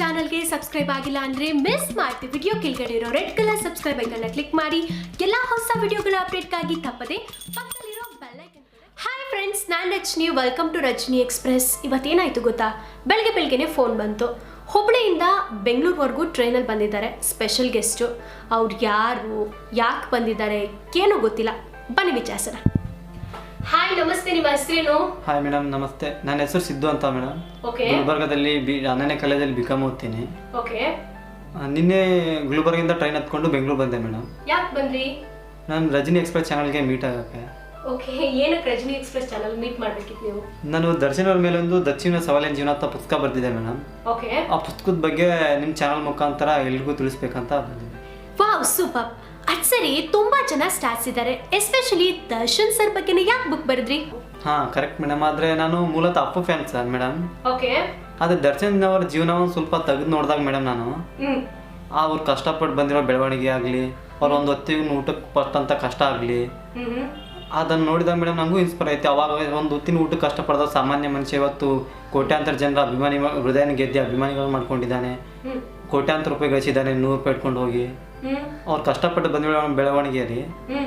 ಚಾನಲ್ಗೆ ಸಬ್ಸ್ಕ್ರೈಬ್ ಆಗಿಲ್ಲ ಅಂದ್ರೆ ಮಿಸ್ ಮಾಡ್ತೀವಿ ವಿಡಿಯೋ ಕೆಳಗಡೆ ಇರೋ ರೆಡ್ ಕಲರ್ ಸಬ್ಸ್ಕ್ರೈಬ್ ಐಕನ್ನ ಕ್ಲಿಕ್ ಮಾಡಿ. ಎಲ್ಲ ಹೊಸ ವಿಡಿಯೋಗಳ ಅಪ್ಡೇಟ್ಗಾಗಿ ತಪ್ಪದೆ ಪಕ್ಕದಲ್ಲಿರೋ ಬೆಲ್ ಐಕನ್ ಹಾಯ್ ಫ್ರೆಂಡ್ಸ್ ನಾನು Rajani. Welcome to Rajani express ಇವತ್ತೇನಾಯ್ತು ಗೊತ್ತಾ? ಬೆಳಗ್ಗೆ ಬೆಳಗ್ಗೆನೆ ಫೋನ್ ಬಂತು. ಹುಬ್ಬಳ್ಳಿಯಿಂದ ಬೆಂಗಳೂರುವರೆಗೂ ಟ್ರೈನಲ್ಲಿ ಬಂದಿದ್ದಾರೆ ಸ್ಪೆಷಲ್ ಗೆಸ್ಟು ಅವ್ರು ಯಾರು, ಯಾಕೆ ಬಂದಿದ್ದಾರೆ, ಏನೂ ಗೊತ್ತಿಲ್ಲ. ಬನ್ನಿ ವಿಚಾರಿಸೋಣ. ಹಾಯ್ ನಮಸ್ತೆ ನಿಮ್ಮ ಹೆಸರೇನು? ಹಾಯ್ ಮೇಡಮ್ ನಮಸ್ತೆ. ನನ್ನ ಹೆಸರು ಸಿದ್ದು ಅಂತ ಮೇಡಮ್ ಓಕೆ ಗುಲ್ಬರ್ಗದಲ್ಲಿ ಬಿ ಹನ್ನನೇ ಕಾಲೇಜಲ್ಲಿ ಬಿಕಾಮ್ ಓದ್ತೀನಿ. ಓಕೆ ಆ, ನಿನ್ನೆ ಗುಲ್ಬರ್ಗಿಂದ ಟ್ರೈನ್ ಹತ್ಕೊಂಡು ಬೆಂಗಳೂರು ಬಂದೆ ಮೇಡಮ್ ಯಾಕೆ ಬಂದ್ರಿ? ನಾನು ರಜನಿ ಎಕ್ಸ್ಪ್ರೆಸ್ ಚಾನಲ್ಗೆ ಮೀಟ್ ಆಗಕ್ಕೆ. ಓಕೆ ಏನಕ್ಕೆ ರಜನಿ ಎಕ್ಸ್ಪ್ರೆಸ್ ಚಾನಲ್ ಮೀಟ್ ಮಾಡ್ಬೇಕಿತ್ತು ನೀವು? ನಾನು ದರ್ಶನ್ ಅವ್ರ ಮೇಲೆ ಒಂದು ದಕ್ಷಿಣ ಸವಾಲಿನ ಜೀವನ ಅಂತ ಪುಸ್ತಕ ಬರ್ತಿದೆ ಮೇಡಮ್ ಓಕೆ ಆ ಪುಸ್ತಕದ ಬಗ್ಗೆ ನಿಮ್ಮ ಚಾನಲ್ ಮುಖಾಂತರ ಎಲ್ರಿಗೂ ತಿಳಿಸ್ಬೇಕಂತ ಬಂದಿದ್ದೆ. ವಾವ್ ಸೂಪರ್ ಅದ್ ಸರಿ ತುಂಬಾ ಜನ ಸ್ಟಾರ್ಸ್ ಇದ್ದಾರೆ ಎಸ್ಪೆಷಲಿ ದರ್ಶನ್ ಸರ್ ಬಗ್ಗೆನೇ ಯಾಕೆ ಬುಕ್ ಬರೆದ್ರಿ? ಹಾ ಕರೆಕ್ಟ್ ಮೇಡಮ್ ಆದ್ರೆ ನಾನು ಮೂಲತಃ Appu fan sir madam okay ಆದರೆ ದರ್ಶನ್ ಅವರ ಜೀವನವನ್ನು ಸ್ವಲ್ಪ ತೆಗೆದು ನೋಡಿದಾಗ ಮೇಡಮ್ ನಾನು. ಆ ಅವ್ರು ಕಷ್ಟಪಟ್ಟು ಬಂದಿರೋ ಬೆಳವಣಿಗೆ ಆಗಲಿ ಅವ್ರ ಒಂದು ಹೊತ್ತಿಗೆ ಊಟಕ್ಕೆ ಪಟ್ಟಂತ ಕಷ್ಟ ಆಗಲಿ. ಅದನ್ನು ನೋಡಿದಾಗ ಮೇಡಮ್ ನನಗೂ ಇನ್ಸ್ಪೈರ್ ಐತೆ. ಅವಾಗ ಒಂದು ಹೊತ್ತಿನ ಊಟಕ್ಕೆ ಕಷ್ಟಪಡ್ದ ಸಾಮಾನ್ಯ ಮನುಷ್ಯ ಇವತ್ತು ಕೋಟ್ಯಾಂತರ ಜನರ ಅಭಿಮಾನಿ ಹೃದಯನ ಗೆದ್ದಿ ಅಭಿಮಾನಿಗಳು ಮಾಡ್ಕೊಂಡಿದ್ದಾನೆ. ಕೋಟ್ಯಾಂತರ ರೂಪಾಯಿ ಗಳಿಸಿದ್ದಾನೆ ನೂರು ರೂಪಾಯಿ ಇಟ್ಕೊಂಡು ಹೋಗಿ. ಅವ್ರು ಕಷ್ಟಪಟ್ಟು ಬಂದಿರೋ ಬೆಳವಣಿಗೆ ರೀ.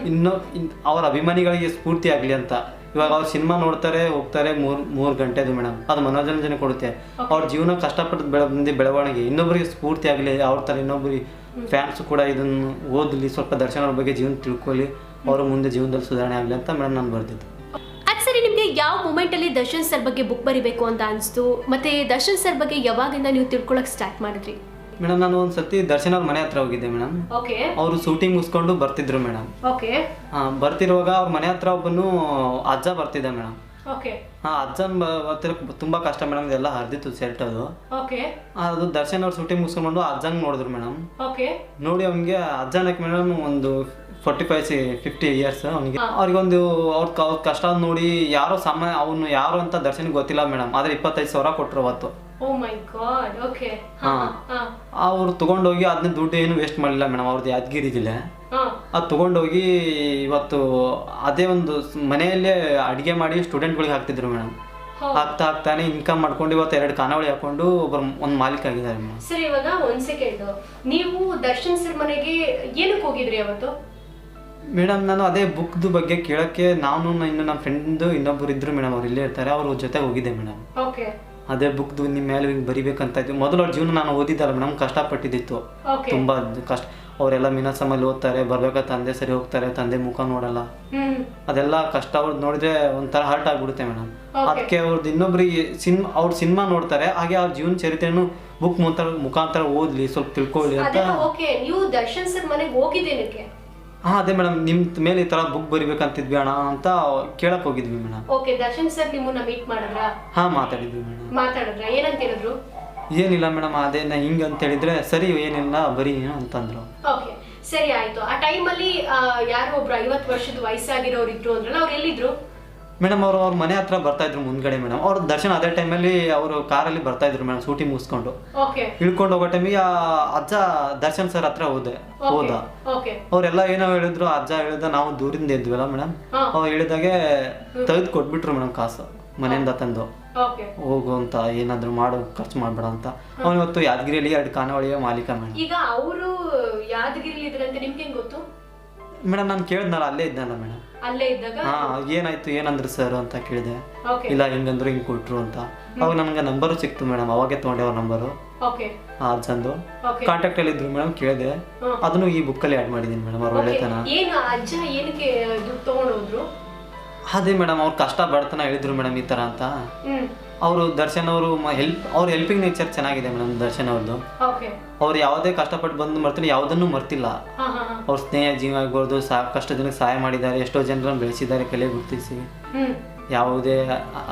ಇನ್ನು ಇನ್- ಅವ್ರ ಅಭಿಮಾನಿಗಳಿಗೆ ಸ್ಫೂರ್ತಿ ಆಗಲಿ ಅಂತ. ಇವಾಗ ಅವ್ರು ಸಿನಿಮಾ ನೋಡ್ತಾರೆ ಹೋಗ್ತಾರೆ ಮೂರ್ ಮೂರು ಗಂಟೆದು ಮೇಡಮ್ ಅದು ಮನೋರಂಜನೆ ಕೊಡುತ್ತೆ. ಅವ್ರ ಜೀವನ ಕಷ್ಟಪಟ್ಟು ಬೆಳ ಬಂದು ಬೆಳವಣಿಗೆ ಇನ್ನೊಬ್ಬರಿಗೆ ಸ್ಫೂರ್ತಿ ಆಗಲಿ ಅವ್ರ ಥರ ಇನ್ನೊಬ್ಬರಿಗೆ ಫ್ಯಾನ್ಸ್ ಕೂಡ ಇದನ್ನು ಓದಲಿ ಸ್ವಲ್ಪ ದರ್ಶನ ಅವ್ರ ಬಗ್ಗೆ ಜೀವನ ತಿಳ್ಕೊಳ್ಳಿ. ಅವರು ಮುಂದೆ ಜೀವನದಲ್ಲಿ ಸುಧಾರಣೆ ಆಗಲಿ ಅಂತ ಮೇಡಮ್ ನಾನು ಬರ್ತಿದ್ದೆ ಆ್ಯಕ್ಚುಲಿ ಸರಿ ನಿಮ್ಗೆ ಯಾವ ಮೂಮೆಂಟಲ್ಲಿ ದರ್ಶನ್ ಸರ್ ಬಗ್ಗೆ ಬುಕ್ ಬರಿಬೇಕು ಅಂತ ಅನಿಸ್ತು? ಮತ್ತೆ ದರ್ಶನ್ ಸರ್ ಬಗ್ಗೆ ಯಾವಾಗಿಂದ ನೀವು ತಿಳ್ಕೊಳಕ್ ಸ್ಟಾರ್ಟ್ ಮಾಡಿದ್ರಿ? ಮೇಡಮ್ ನಾನು ಒಂದು ಸತಿ ದರ್ಶನ್ ಅವ್ರ ಮನೆ ಹತ್ರ ಹೋಗಿದ್ದೆ ಮೇಡಮ್. ಓಕೆ. ಅವರು ಶೂಟಿಂಗ್ ಮುಗಿಸ್ಕೊಂಡು ಬರ್ತಿದ್ರು ಮೇಡಮ್. ಓಕೆ. ಬರ್ತಿರುವಾಗ ಅವ್ರ ಮನೆ ಹತ್ರ ಒಬ್ಬನು ಅಜ್ಜ ಬರ್ತಿದ್ದ ಮೇಡಮ್. ಓಕೆ. ಹಾಂ ಅಜ್ಜನ ಬರ್ತಿರೋ ತುಂಬ ಕಷ್ಟ ಮೇಡಮ್ ಇದೆಲ್ಲ ಹರಿದಿತ್ತು ಶರ್ಟ್ ಅದು ಓಕೆ. ಅದು ದರ್ಶನ್ ಅವ್ರ ಶೂಟಿಂಗ್ ಮುಗಿಸ್ಕೊಂಡು ಅಜ್ಜನ್ ನೋಡಿದ್ರು ಮೇಡಮ್. ಓಕೆ. ನೋಡಿ ಅವ್ನಿಗೆ ಅಜ್ಜನಕ್ಕೆ ಮೇಡಮ್ ಒಂದು forty five see fifty years ಅವನಿಗೆ ಅವ್ರಿಗೊಂದು ಒಂದು ಅವ್ರ ಕಷ್ಟ ನೋಡಿ ಯಾರೋ ಸಾಮಾನ್ಯ ಅವನು ಯಾರು ಅಂತ ದರ್ಶನ್ಗೆ ಗೊತ್ತಿಲ್ಲ ಮೇಡಮ್. ಆದ್ರೆ ಇಪ್ಪತ್ತೈದು ಸಾವಿರ ಕೊಟ್ಟರು ಅವತ್ತು. ಅವ್ರು ತಗೊಂಡೋಗಿ ಅದನ್ನ ದುಡ್ಡು ಏನು ವೇಸ್ಟ್ ಮಾಡಲಿಲ್ಲ ಮೇಡಮ್ ಅವ್ರದ್ದು ಯಾದಗಿರಿ ಜಿಲ್ಲೆ. ಅದು ತಗೊಂಡೋಗಿ ಇವತ್ತು ಅದೇ ಒಂದು ಮನೆಯಲ್ಲೇ ಅಡುಗೆ ಮಾಡಿ ಸ್ಟೂಡೆಂಟ್ಗಳಿಗೆ ಹಾಕ್ತಿದ್ರು ಮೇಡಮ್. ಹಾಕ್ತಾ ಹಾಕ್ತಾನೆ ಇನ್ಕಮ್ ಮಾಡ್ಕೊಂಡು ಇವತ್ತು ಎರಡು ಖಾನಾವಳಿ ಹಾಕೊಂಡು ಒಬ್ಬರು ಒಂದು ಮಾಲೀಕ ಆಗಿದ್ದಾರೆ ಮೇಡಮ್ ಸರ್ ಇವಾಗ ಒಂದ್ ಸೆಕೆಂಡ್ ನೀವು ದರ್ಶನ್ ಸರ್ ಮನೆಗೆ ಏನಕ್ಕೆ ಹೋಗಿದ್ರಿ ಅವತ್ತು? ಮೇಡಮ್ ನಾನು ಅದೇ ಬುಕ್ದು ಬಗ್ಗೆ ಕೇಳೋಕ್ಕೆ ನಾನು ಇನ್ನು ನಮ್ಮ ಫ್ರೆಂಡ್ ಇನ್ನೊಬ್ರು ಇದ್ರು ಮೇಡಮ್ ಅವ್ರು ಇಲ್ಲೇ ಇರ್ತಾರೆ ಅವ್ರ ಜೊತೆ ಹೋಗಿದ್ದೆ ಮೇಡಮ್ ಓಕೆ ಅದೇ ಬುಕ್ದು ನಿಮ್ಮ ಮೇಲೆ ಹಿಂಗೆ ಬರಿಬೇಕಂತ ಇದ್ವಿ. ಮೊದಲು ಅವ್ರ ಜೀವನ ನಾನು ಓದಿದ್ದಲ್ಲ ಮೇಡಮ್ ಕಷ್ಟಪಟ್ಟಿದ್ದಿತ್ತು. ತುಂಬ ಕಷ್ಟ. ಅವರೆಲ್ಲ ಮೀನಾಸಮಲ್ಲಿ ಓದ್ತಾರೆ ಬರ್ಬೇಕಾ ತಂದೆ ಸರಿ ಹೋಗ್ತಾರೆ ತಂದೆ ಮುಖ ನೋಡಲ್ಲ. ಅದೆಲ್ಲ ಕಷ್ಟ ಅವ್ರದ್ದು ನೋಡಿದ್ರೆ ಒಂಥರ ಹರ್ಟ್ ಆಗ್ಬಿಡುತ್ತೆ ಮೇಡಮ್. ಅದಕ್ಕೆ ಅವ್ರದ್ದು ಇನ್ನೊಬ್ರಿಗೆ ಸಿನಿಮಾ ಅವ್ರ ಸಿನಿಮಾ ನೋಡ್ತಾರೆ ಹಾಗೆ ಅವ್ರ ಜೀವನ ಚರಿತ್ರೆಯನ್ನು ಬುಕ್ ಮುಖಾಂತರ ಮುಖಾಂತರ ಓದ್ಲಿ ಸ್ವಲ್ಪ ತಿಳ್ಕೊಳ್ಳಿ ಅಂತ. ನೀವು ದರ್ಶನ್ ಸರ್ ಮನೆಗೆ ಹೋಗಿದ್ದೇನಕ್ಕೆ ಹಾ ಅದೇ ಮೇಡಮ್ ನಿಮ್ ಮೇಲೆ ಈ ತರ ಬುಕ್ ಬರಿಬೇಕಂತಿದ್ವಿ ಅಣ್ಣ ಅಂತ ಕೇಳಕ್ ಹೋಗಿದ್ವಿ ಮೇಡಮ್ ಓಕೆ ದರ್ಶನ್ ಸರ್ ನಿಮ್ಮನ್ನ ಮೀಟ್ ಮಾಡಿದ್ರಾ? ಹಾ ಮಾತಾಡಿದ್ವಿ ಮೇಡಮ್ ಮಾತಾಡಿದ್ರ? ಏನಂತ ಹೇಳಿದ್ರು ಏನಿಲ್ಲ ಮೇಡಮ್ ಅದೇ ನಾ ಹಿಂಗ್ ಅಂತ ಹೇಳಿದ್ರೆ ಸರಿ ಏನಿಲ್ಲ ಬರೀ ಅಂತಂದ್ರು. ಓಕೆ ಸರಿ ಆಯ್ತು. ಆ ಟೈಮಲ್ಲಿ ಯಾರೋ ಒಬ್ರು ಐವತ್ತು ವರ್ಷದ ವಯಸ್ಸಾಗಿರೋರು ಇದ್ರು ಅಂದ್ರಲ್ಲ ಅವ್ರು ಎಲ್ಲಿದ್ರು? ಮೇಡಮ್ ಅವರು ಅವ್ರ ಮನೆ ಹತ್ರ ಬರ್ತಾ ಇದ್ರು ಮುಂದ್ಗಡೆ ಮೇಡಮ್. ಅವ್ರ ದರ್ಶನ ಅದೇ ಟೈಮಲ್ಲಿ ಅವರು ಕಾರಲ್ಲಿ ಬರ್ತಾ ಇದ್ರು ಮೇಡಮ್ ಸೂಟಿ ಮುಗಿಸ್ಕೊಂಡು. ಇಳ್ಕೊಂಡು ಹೋಗೋ ಟೈಮಿಗೆ ಆ ಅಜ್ಜ ದರ್ಶನ್ ಸರ್ ಹತ್ರ ಹೋದೆ ಹೋದ. ಅವ್ರೆಲ್ಲ ಏನೋ ಹೇಳಿದ್ರು ಅಜ್ಜ ಹೇಳಿದ ನಾವು ದೂರಿಂದ ಇದ್ವಲ್ಲ ಮೇಡಮ್. ಅವ್ರು ಹೇಳಿದಾಗೆ ತೆಗೆದು ಕೊಟ್ಬಿಟ್ರು ಮೇಡಮ್ ಕಾಸು ಮನೆಯಿಂದ ತಂದು. ಹೋಗು ಅಂತ ಏನಾದ್ರು ಮಾಡು ಖರ್ಚು ಮಾಡ್ಬೇಡ ಅಂತ. ಅವನು ಇವತ್ತು ಯಾದಗಿರಿಯಲ್ಲಿ ಎರಡು ಖಾನಾವಳಿಯ ಮಾಲೀಕ ಮೇಡಮ್. ಈಗ ಅವರು ಯಾದಗಿರಿಲಿ ಇದ್ರಂತೆ ನಿಮ್ಗೆ ಗೊತ್ತು? ಮೇಡಮ್ ನಾನು ಕೇಳಿದ್ನಲ್ಲ ಅಲ್ಲೇ ಇದ್ನಲ್ಲ ಮೇಡಮ್. ಅಲ್ಲೇ ಇದ್ದಾಗ? ಹಾ ಏನಾಯ್ತು ಏನಂದ್ರು ಸರ್ ಅಂತ ಕೇಳಿದೆ. ಓಕೆ ಇಲ್ಲ ಹಿಂಗಂದ್ರು ಹಿಂಗ್ ಕೊಟ್ರು ಅಂತ. ಅವಾಗ ನನಗೆ ನಂಬರು ಸಿಕ್ತು ಮೇಡಮ್ ಅವಾಗೆ ತಗೊಂಡೆ ಅವ್ರ ನಂಬರು ಓಕೆ ಕಾಂಟ್ಯಾಕ್ಟ್ ಅಲ್ಲಿ ಇದ್ರು ಮೇಡಮ್ ಕೇಳಿದೆ. ಹ್ಮ್. ಅದನ್ನು ಈ ಬುಕ್ಕಲ್ಲಿ ಆಡ್ ಮಾಡಿದೀನಿ ಮೇಡಮ್ ಅವ್ರ ಒಳ್ಳೆತನ. ಏನು ಆ ಅಜ್ಜ ಏನಕ್ಕೆ ದುಡ್ಡು ತಗೊಂಡು ಹೋದ್ರು? ಅದೇ ಮೇಡಮ್ ಅವ್ರ ಕಷ್ಟ ಬಡತನ ಹೇಳಿದ್ರು ಮೇಡಮ್ ಈ ತರ ಅಂತ. ಹ್ಮ್. ಅವರು ದರ್ಶನ್ ಅವರು ಹೆಲ್ಪ್ ಅವ್ರ ಹೆಲ್ಪಿಂಗ್ ನೇಚರ್ ಚೆನ್ನಾಗಿದೆ ಮೇಡಮ್ ದರ್ಶನ್ ಅವ್ರದ್ದು ಅವ್ರು ಯಾವುದೇ ಕಷ್ಟಪಟ್ಟು ಬಂದು ಮರ್ತೀನಿ ಯಾವುದನ್ನು ಮರ್ತಿಲ್ಲ. ಅವ್ರ ಸ್ನೇಹ ಜೀವ ಆಗ್ಬೋದು ಸಾಕಷ್ಟು ಜನಕ್ಕೆ ಸಹಾಯ ಮಾಡಿದ್ದಾರೆ ಎಷ್ಟೋ ಜನರನ್ನು ಬೆಳೆಸಿದ್ದಾರೆ ಕಲೆ ಗುರುತಿಸಿ. ಯಾವುದೇ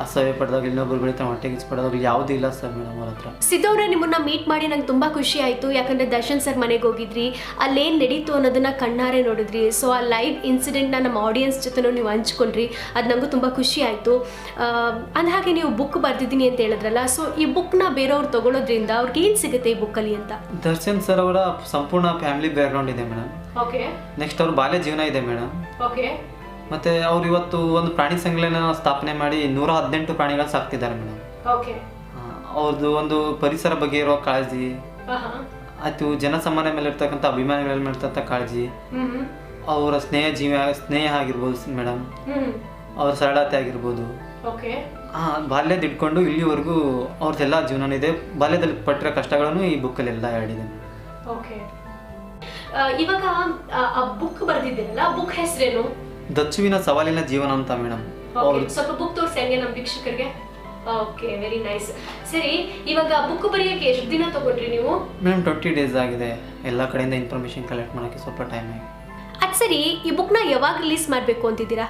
ಅಸಹ್ಯ ಪಡೆದಾಗ ಇನ್ನೊಬ್ರು ಬೆಳಿತಾರೆ ಹೊಟ್ಟೆಗೆ ಪಡೆದಾಗ ಯಾವುದೂ ಇಲ್ಲ ಸರ್ ಮೇಡಮ್ ಅವ್ರ ಹತ್ರ. ಸಿದ್ದವ್ರೆ ನಿಮ್ಮನ್ನ ಮೀಟ್ ಮಾಡಿ ನಂಗೆ ತುಂಬ ಖುಷಿ ಆಯಿತು. ಯಾಕಂದರೆ ದರ್ಶನ್ ಸರ್ ಮನೆಗೆ ಹೋಗಿದ್ರಿ. ಅಲ್ಲೇನು ನಡೀತು ಅನ್ನೋದನ್ನ ಕಣ್ಣಾರೆ ನೋಡಿದ್ರಿ. ಸೊ ಆ ಲೈವ್ ಇನ್ಸಿಡೆಂಟ್ನ ನಮ್ಮ ಆಡಿಯನ್ಸ್ ಜೊತೆನೂ ನೀವು ಹಂಚ್ಕೊಂಡ್ರಿ. ಅದು ನನಗೂ ತುಂಬ ಖುಷಿ ಆಯಿತು. ಅಂದಹಾಗೆ ನೀವು ಬುಕ್ ಬರ್ದಿದ್ದೀನಿ ಅಂತ ಹೇಳಿದ್ರಲ್ಲ ಸೊ ಈ ಬುಕ್ನ ಬೇರೆಯವ್ರು ತಗೊಳ್ಳೋದ್ರಿಂದ ಅವ್ರಿಗೆ ಏನು ಸಿಗುತ್ತೆ ಈ ಬುಕ್ಕಲ್ಲಿ ಅಂತ? ದರ್ಶನ್ ಸರ್ ಅವರ ಸಂಪೂರ್ಣ ಫ್ಯಾಮಿಲಿ ಬ್ಯಾಕ್ಗ್ರೌಂಡ್ ಇದೆ ಮೇಡಮ್. ಓಕೆ ನೆಕ್ಸ್ಟ್ ಅವ್ರ ಬಾಲ್ಯ ಜೀವನ ಇದೆ ಮೇಡಮ್. ಓಕೆ ಮತ್ತೆ ಅವ್ರು ಇವತ್ತು ಒಂದು ಪ್ರಾಣಿ ಸಂಗ್ರಹನ ಸ್ಥಾಪನೆ ಮಾಡಿ ನೂರ ಹದಿನೆಂಟು ಪ್ರಾಣಿಗಳು ಸಾಕ್ತಿದ್ದಾರೆ ಮೇಡಮ್. ಅವ್ರದ್ದು ಒಂದು ಪರಿಸರ ಬಗ್ಗೆ ಇರೋ ಕಾಳಜಿ ಅಥವಾ ಆಯ್ತು ಜನಸಾಮಾನ್ಯ ಮೇಲೆ ಇರ್ತಕ್ಕಂಥ ಅಭಿಮಾನಿಗಳ ಮೇಲೆ ಇರ್ತಕ್ಕಂಥ ಕಾಳಜಿ. ಅವರ ಸ್ನೇಹ ಜೀವ ಸ್ನೇಹ ಆಗಿರ್ಬೋದು ಮೇಡಮ್. ಅವ್ರ ಸರಳತೆ ಆಗಿರ್ಬೋದು. ಆ ಬಾಲ್ಯದ ಇಟ್ಕೊಂಡು ಇಲ್ಲಿವರೆಗೂ ಅವ್ರದ್ದೆಲ್ಲ ಜೀವನ ಇದೆ ಬಾಲ್ಯದಲ್ಲಿ ಪಟ್ಟಿರೋ ಕಷ್ಟಗಳನ್ನು ಈ ಬುಕ್ಕಲ್ಲಿ ಎಲ್ಲ ಹೇಳಿದೆ ಇವಾಗ ಆ ಬುಕ್ ಬರೆದಿದ್ದೀರಲ್ಲ ಬುಕ್ ಹೆಸರೇನು? ದಚ್ಚುವಿನ ಸವಾಲಿನ ಜೀವನ ಅಂತ ಮೇಡಮ್. ಓಕೆ ಸ್ವಲ್ಪ ಬುಕ್ ತೋರಿಸಿ ಹಂಗೆ ನಮ್ಮ ವೀಕ್ಷಕರಿಗೆ. ಓಕೆ ವೆರಿ ನೈಸ್ ಸರಿ ಇವಾಗ ಬುಕ್ ಬರೆಯೋಕೆ ಎಷ್ಟು ದಿನ ತಗೊಂಡ್ರಿ ನೀವು? ಮೇಡಮ್ ಟ್ವೆಂಟಿ ಡೇಸ್ ಆಗಿದೆ. ಎಲ್ಲ ಕಡೆಯಿಂದ ಇನ್ಫಾರ್ಮೇಷನ್ ಕಲೆಕ್ಟ್ ಮಾಡೋಕ್ಕೆ ಸ್ವಲ್ಪ ಟೈಮ್ ಆಗಿದೆ ಅದು ಸರಿ ಈ ಬುಕ್ನ ಯಾವಾಗ ರಿಲೀಸ್ ಮಾಡಬೇಕು ಅಂತಿದ್ದೀರಾ?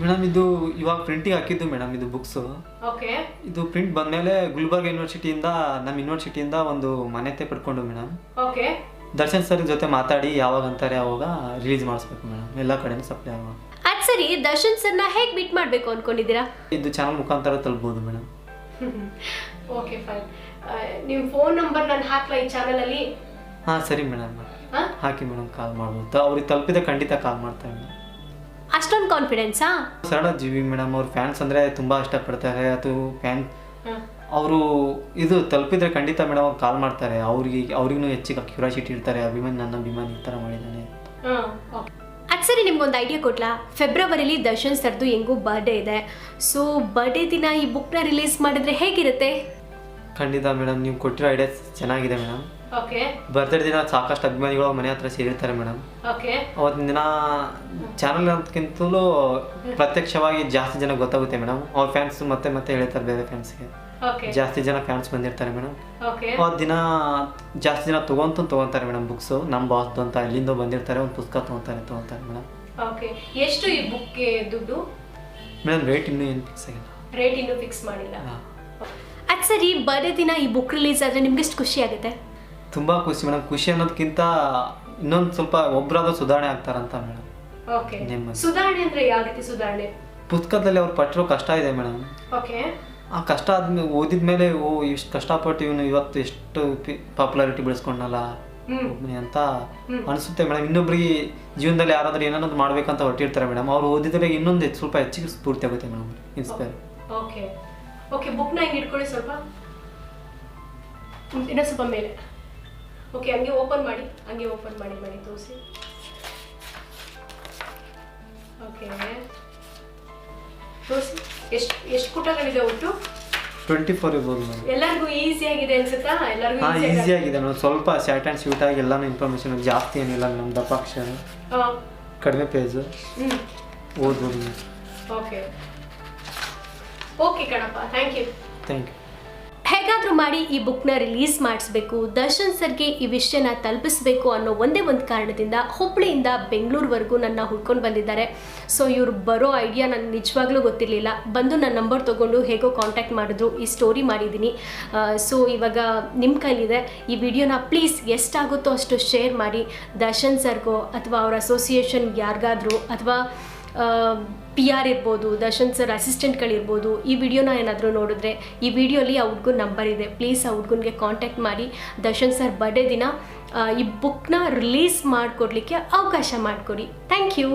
ಮೇಡಮ್ ಇದು ಇವಾಗ ಪ್ರಿಂಟಿಗೆ ಹಾಕಿದ್ದು ಮೇಡಮ್ ಇದು ಬುಕ್ಸು ಓಕೆ ಇದು ಪ್ರಿಂಟ್ ಬಂದಮೇಲೆ ಗುಲ್ಬರ್ಗ ಯೂನಿವರ್ಸಿಟಿಯಿಂದ ನಮ್ಮ ಯೂನಿವರ್ಸಿಟಿಯಿಂದ ಒಂದು ಮಾನ್ಯತೆ ಪಡ್ಕೊಂಡು ಮೇಡಮ್. ಓಕೆ ದರ್ಶನ್ ಸರ್ ಜೊತೆ ಮಾತಾಡಿ ಯಾವಾಗ ಅಂತಾರೆ ಅವಾಗ ರಿಲೀಸ್ ಮಾಡಿಸ್ಬೇಕು ಮೇಡಮ್. ಎಲ್ಲ ಕಡೆನೂ ಸಪ್ಲೈ ಆಗುವ ಅದು ಸರಿ ದರ್ಶನ್ ಸರ್ನ ಹೇಗ್ ಮೀಟ್ ಮಾಡ್ಬೇಕು ಅನ್ಕೊಂಡಿದ್ದೀರಾ? ಇದು ಚಾನಲ್ ಮುಖಾಂತರ ತಲುಪಬಹುದು ಮೇಡಮ್ ಓಕೆ ಫೈನ್ ನಿಮ್ಮ ಫೋನ್ ನಂಬರ್ ನಾನು ಹಾಕ್ಲಾ ಈ ಚಾನಲಲ್ಲಿ ಹಾ ಸರಿ ಮೇಡಮ್ ಹಾಂ? ಹಾಕಿ ಮೇಡಮ್ ಕಾಲ್ ಮಾಡ್ಬೋದು ಅವ್ರಿಗೆ ತಲುಪಿದ ಖಂಡಿತ ಕಾಲ್ ಮಾಡ್ತಾರೆ ಮೇಡಮ್ ಅಷ್ಟೊಂದು ಕಾನ್ಫಿಡೆನ್ಸಾ ಸರಳ ಜೀವಿ ಮೇಡಮ್ ಅವ್ರ ಫ್ಯಾನ್ಸ್ ಅಂದರೆ ತುಂಬ ಇಷ್ಟಪಡ್ತಾರೆ. ಅದು ಫ್ಯಾನ್ ಅವರು ಇದು ತಲುಪಿದ್ರೆ ಖಂಡಿತ ಮೇಡಮ್ ಅವ್ರು ಕಾಲ್ ಮಾಡ್ತಾರೆ. ಅವ್ರಿಗೆ ಅವ್ರಿಗೂ ಹೆಚ್ಚಿಗೆ ಕ್ಯೂರಿಯಾಸಿಟಿ ಇರ್ತಾರೆ ಅಭಿಮಾನಿ ನನ್ನ ಅಭಿಮಾನಿ ಈ ಥರ ಮಾಡಿದ್ದಾನೆ ಸರಿ ನಿಮ್ಗೊಂದು ಐಡಿಯಾ ಕೊಟ್ಲಾ ಫೆಬ್ರವರಿಲಿ ದರ್ಶನ್ ಸರ್ದು ಹೆಂಗೂ ಬರ್ಡೇ ಇದೆ. ಸೊ ಬರ್ಡೇ ದಿನ ಈ ಬುಕ್ನ ರಿಲೀಸ್ ಮಾಡಿದ್ರೆ ಹೇಗಿರುತ್ತೆ? ಖಂಡಿತ ಮೇಡಮ್ ನೀವು ಕೊಟ್ಟಿರೋ ಐಡಿಯಾ ಚೆನ್ನಾಗಿದೆ ಮೇಡಮ್ ಓಕೆ ಬರ್ತ್ಡೇ ದಿನ ಸಾಕಷ್ಟು ಅಭಿಮಾನಿಗಳು ಮನೆ ಹತ್ರ ಸೇರಿರ್ತಾರೆ ಮೇಡಮ್ ಓಕೆ ಅವತ್ತಿನ ದಿನ ಚಾನಲ್ ಅಂತಕ್ಕಿಂತಲೂ ಪ್ರತ್ಯಕ್ಷವಾಗಿ ಜಾಸ್ತಿ ಜನ ಗೊತ್ತಾಗುತ್ತೆ ಮೇಡಮ್ ಅವ್ರ ಫ್ಯಾನ್ಸ್ ಮತ್ತೆ ಮತ್ತೆ ಹೇಳ್ತಾರೆ ಬೇರೆ ಫ್ಯಾನ್ಸ್ಗೆ ಜಾಸ್ತಿ ಜನ ಫ್ಯಾನ್ಸ್ ಬಂದಿರ್ತಾರೆ ಮೇಡಮ್ ಅವತ್ತು ದಿನ ಜಾಸ್ತಿ ಜನ ತಗೊಂತ ತಗೊಂತಾರೆ ಮೇಡಮ್ ಬುಕ್ಸ್ ನಮ್ಮ ಬಾಸ್ದು ಅಂತ ಎಲ್ಲಿಂದ ಬಂದಿರ್ತಾರೆ ಒಂದು ಪುಸ್ತಕ ತಗೊಂತಾರೆ ತಗೊಂತಾರೆ ಮೇಡಮ್ ಓಕೆ ಎಷ್ಟು ಈ ಬುಕ್ಗೆ ದುಡ್ಡು? ಮೇಡಮ್ ರೇಟ್ ಇನ್ನೂ ಏನು ಫಿಕ್ಸ್ ಆಗಿಲ್ಲ. ರೇಟ್ ಇನ್ನೂ ಫಿಕ್ಸ್ ಮಾಡಿಲ್ಲ. ಸರ್ ಈ ಬರ್ಡೇ ದಿನ ಈ ಬುಕ್ ರಿಲೀಸ್ ಆದರೆ ನಿಮ್ಗೆ ಎಷ್ಟು ಖುಷಿ ಆಗುತ್ತೆ? ತುಂಬ ಖುಷಿ ಮೇಡಮ್ ಖುಷಿ ಅನ್ನೋದಕ್ಕಿಂತ ಇನ್ನೊಂದು ಸ್ವಲ್ಪ ಒಬ್ಬರಾದ್ರೂ ಸುಧಾರಣೆ ಆಗ್ತಾರಂತ ಮೇಡಮ್ ಓಕೆ ಸುಧಾರಣೆ ಅಂದ್ರೆ ಯಾವ ರೀತಿ ಸುಧಾರಣೆ? ಪುಸ್ತಕದಲ್ಲಿ ಅವ್ರು ಪಟ್ಟಿರೋ ಕಷ್ಟ ಇದೆ ಮೇಡಮ್ ಓಕೆ ಆ ಕಷ್ಟ ಆದ್ಮೇಲೆ ಓದಿದ್ಮೇಲೆ ಓ ಇಷ್ಟು ಕಷ್ಟಪಟ್ಟು ಇವನು ಇವತ್ತು ಎಷ್ಟು ಪಾಪ್ಯುಲಾರಿಟಿ ಬೆಳೆಸ್ಕೊಂಡಲ್ಲ ಒಬ್ಬನೇ ಅಂತ ಅನಿಸುತ್ತೆ ಮೇಡಮ್ ಇನ್ನೊಬ್ರಿಗೆ ಜೀವನದಲ್ಲಿ ಯಾರಾದ್ರೂ ಏನಾದ್ರು ಮಾಡ್ಬೇಕಂತ ಹೊಟ್ಟಿರ್ತಾರೆ ಮೇಡಮ್ ಅವ್ರು ಓದಿದ್ರೆ ಇನ್ನೊಂದು ಸ್ವಲ್ಪ ಹೆಚ್ಚಿಗೆ ಸ್ಫೂರ್ತಿ ಆಗುತ್ತೆ ಮೇಡಮ್ ಇನ್ಸ್ಪೈರ್ ಓಕೆ. ಓಕೆ ಬುಕ್ನ ಹಿಂಗೆ ಇಟ್ಕೊಳ್ಳಿ ಸ್ವಲ್ಪ. ಇನ್ನೂ ಸ್ವಲ್ಪ ಮೇಲೆ. ಓಕೆ ಹಂಗೆ ಓಪನ್ ಮಾಡಿ. ಹಂಗೆ ಓಪನ್ ಮಾಡಿ ಮಾಡಿ ತೋರಿಸಿ. ಓಕೆ. ತೋರಿಸಿ ಎಷ್ಟು ಎಷ್ಟು ಪುಟಗಳಿದೆ ಒಟ್ಟು? ಟ್ವೆಂಟಿ ಫೋರ್ ಇರ್ಬೋದು ಮೇಡಮ್ ಎಲ್ಲರಿಗೂ ಈಸಿ ಆಗಿದೆ ಅನ್ಸುತ್ತಾ? ಎಲ್ಲರಿಗೂ ಹಾಂ ಈಸಿ ಆಗಿದೆ. ಮೇಡಮ್ ಸ್ವಲ್ಪ ಶಾರ್ಟ್ ಆ್ಯಂಡ್ ಸ್ವೀಟ್ ಆಗಿ ಎಲ್ಲಾನು ಇನ್ಫಾರ್ಮೇಷನ್ ಜಾಸ್ತಿ ಏನಿಲ್ಲ ನಮ್ಮ ದಪ್ಪ ಅಕ್ಷರ ಕಡಿಮೆ ಪೇಜು ಹ್ಞೂ ಓದ್ಬೋದು ಮೇಡಮ್ ಓಕೆ ಓಕೆ ಕಣಪ್ಪ. ಥ್ಯಾಂಕ್ ಯು ಥ್ಯಾಂಕ್ ಯು ಹೇಗಾದರೂ ಮಾಡಿ ಈ ಬುಕ್ನ ರಿಲೀಸ್ ಮಾಡಿಸ್ಬೇಕು, ದರ್ಶನ್ ಸರ್ಗೆ ಈ ವಿಷಯನ ತಲುಪಿಸ್ಬೇಕು ಅನ್ನೋ ಒಂದೇ ಒಂದು ಕಾರಣದಿಂದ ಹುಬ್ಳಿಯಿಂದ ಬೆಂಗಳೂರುವರೆಗೂ ನನ್ನ ಹುಡ್ಕೊಂಡು ಬಂದಿದ್ದಾರೆ. ಸೊ ಇವ್ರು ಬರೋ ಐಡಿಯಾ ನನಗೆ ನಿಜವಾಗ್ಲೂ ಗೊತ್ತಿರಲಿಲ್ಲ. ಬಂದು ನನ್ನ ನಂಬರ್ ತೊಗೊಂಡು ಹೇಗೋ ಕಾಂಟ್ಯಾಕ್ಟ್ ಮಾಡಿದ್ರು, ಈ ಸ್ಟೋರಿ ಮಾಡಿದ್ದೀನಿ. ಸೊ ಇವಾಗ ನಿಮ್ಮ ಕೈಲಿದೆ. ಈ ವಿಡಿಯೋನ ಪ್ಲೀಸ್ ಎಷ್ಟಾಗುತ್ತೋ ಅಷ್ಟು ಶೇರ್ ಮಾಡಿ. ದರ್ಶನ್ ಸರ್ಗೋ ಅಥವಾ ಅವ್ರ ಅಸೋಸಿಯೇಷನ್ ಯಾರಿಗಾದರೂ ಅಥವಾ ಪಿ ಆರ್ ಇರ್ಬೋದು, ದರ್ಶನ್ ಸರ್ ಅಸಿಸ್ಟೆಂಟ್ಗಳಿರ್ಬೋದು ಈ ವಿಡಿಯೋನ ಏನಾದರೂ ನೋಡಿದ್ರೆ ಈ ವಿಡಿಯೋಲಿ ಆ ಹುಡ್ಗನ ನಂಬರ್ ಇದೆ. ಪ್ಲೀಸ್ ಆ ಹುಡ್ಗನ್ಗೆ ಕಾಂಟ್ಯಾಕ್ಟ್ ಮಾಡಿ. ದರ್ಶನ್ ಸರ್ ಬರ್ಡೇ ದಿನ ಈ ಬುಕ್ನ ರಿಲೀಸ್ ಮಾಡಿಕೊಡ್ಲಿಕ್ಕೆ ಅವಕಾಶ ಮಾಡಿಕೊಡಿ. ಥ್ಯಾಂಕ್ ಯು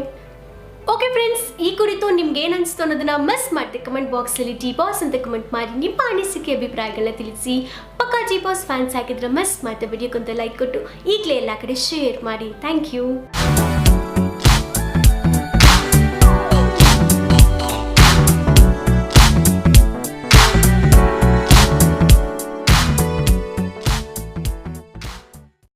ಓಕೆ ಫ್ರೆಂಡ್ಸ್ ಈ ಕುರಿತು ನಿಮ್ಗೆ ಏನು ಅನಿಸ್ತು ಅನ್ನೋದನ್ನ ಮಿಸ್ ಮಾಡಿದೆ ಕಮೆಂಟ್ ಬಾಕ್ಸಲ್ಲಿ ಟಿ ಬಾಸ್ ಅಂತ ಕಮೆಂಟ್ ಮಾಡಿ ನಿಮ್ಮ ಅನಿಸಿಕೆ ಅಭಿಪ್ರಾಯಗಳನ್ನ ತಿಳಿಸಿ. ಪಕ್ಕಾ ಟಿ ಬಾಸ್ ಫ್ಯಾನ್ಸ್ ಹಾಕಿದ್ರೆ ಮಿಸ್ ಮಾಡಿದ ವಿಡಿಯೋಕ್ಕಂತ ಲೈಕ್ ಕೊಟ್ಟು ಈಗಲೇ ಎಲ್ಲ ಕಡೆ ಶೇರ್ ಮಾಡಿ. Thank you